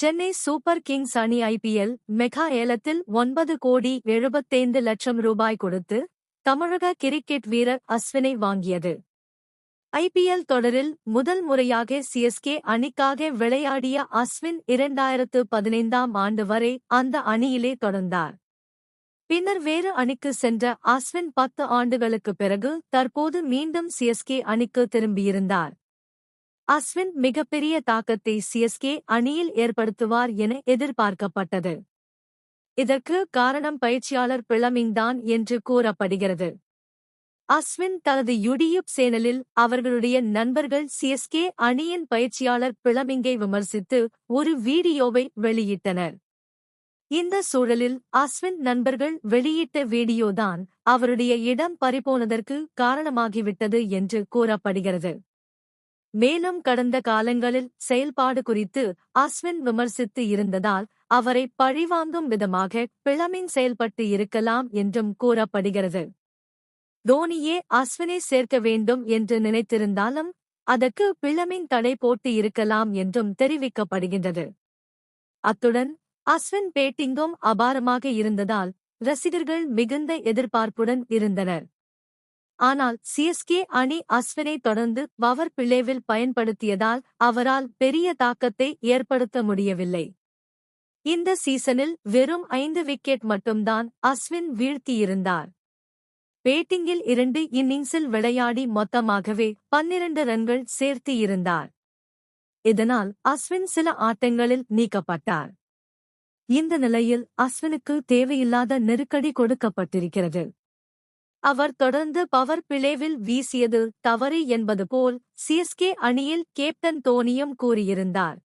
Chennai super Kings அணி IPL mega ஏலத்தில் ஒன்பது கோடி எழுபத்தைந்து லட்சம் ரூபாய் கொடுத்து தமிழக கிரிக்கெட் வீரர் அஸ்வினை வாங்கியது. ஐபிஎல் தொடரில் முதல் முறையாக சிஎஸ்கே அணிக்காக விளையாடிய அஸ்வின் இரண்டாயிரத்து பதினைந்தாம் ஆண்டு வரை அந்த அணியிலே தொடர்ந்தார். பின்னர் வேறு அணிக்கு சென்ற அஸ்வின் பத்து ஆண்டுகளுக்கு பிறகு தற்போது மீண்டும் சிஎஸ்கே அணிக்கு திரும்பியிருந்தார். அஸ்வின் மிகப்பெரிய தாக்கத்தை சிஎஸ்கே அணியில் ஏற்படுத்துவார் என எதிர்பார்க்கப்பட்டது. இதற்கு காரணம் பயிற்சியாளர் பிளமிங் தான் என்று கூறப்படுகிறது. அஸ்வின் தனது யூடியூப் சேனலில் அவர்களுடைய நண்பர்கள் சிஎஸ்கே அணியின் பயிற்சியாளர் பிளமிங்கை விமர்சித்து ஒரு வீடியோவை வெளியிட்டனர். இந்த சூழலில் அஸ்வின் நண்பர்கள் வெளியிட்ட வீடியோதான் அவருடைய இடம் பறிபோனதற்கு காரணமாகிவிட்டது என்று கூறப்படுகிறது. மேலும் கடந்த காலங்களில் செயல்பாடு குறித்து அஸ்வின் விமர்சித்து இருந்ததால் அவரை பழிவாங்கும் விதமாக பிளமின் செயல்பட்டு இருக்கலாம் என்றும் கூறப்படுகிறது. தோனியே அஸ்வினை சேர்க்க வேண்டும் என்று நினைத்திருந்தாலும் அதற்கு பிளமின் தடை போட்டு இருக்கலாம் என்றும் தெரிவிக்கப்படுகின்றது. அத்துடன் அஸ்வின் பேட்டிங்கும் அபாரமாக இருந்ததால் ரசிகர்கள் மிகுந்த எதிர்பார்ப்புடன் இருந்தனர். ஆனால் சிஎஸ்கே அணி அஸ்வினை தொடர்ந்து பவர் பிளேவில் பயன்படுத்தியதால் அவரால் பெரிய தாக்கத்தை ஏற்படுத்த முடியவில்லை. இந்த சீசனில் வெறும் ஐந்து விக்கெட் மட்டும்தான் அஸ்வின் வீழ்த்தியிருந்தார். பேட்டிங்கில் இரண்டு இன்னிங்ஸில் விளையாடி மொத்தமாகவே பன்னிரண்டு ரன்கள் சேர்த்து இருந்தார் இதனால் அஸ்வின் சில ஆட்டங்களில் நீக்கப்பட்டார். இந்த நிலையில் அஸ்வினுக்கு தேவையில்லாத நெருக்கடி கொடுக்கப்பட்டிருக்கிறது. அவர் தொடர்ந்து பவர் பிளேவில் வீசியது தவறு என்பது போல் சிஎஸ்கே அணியில் கேப்டன் தோனியும் கூறியிருந்தார்.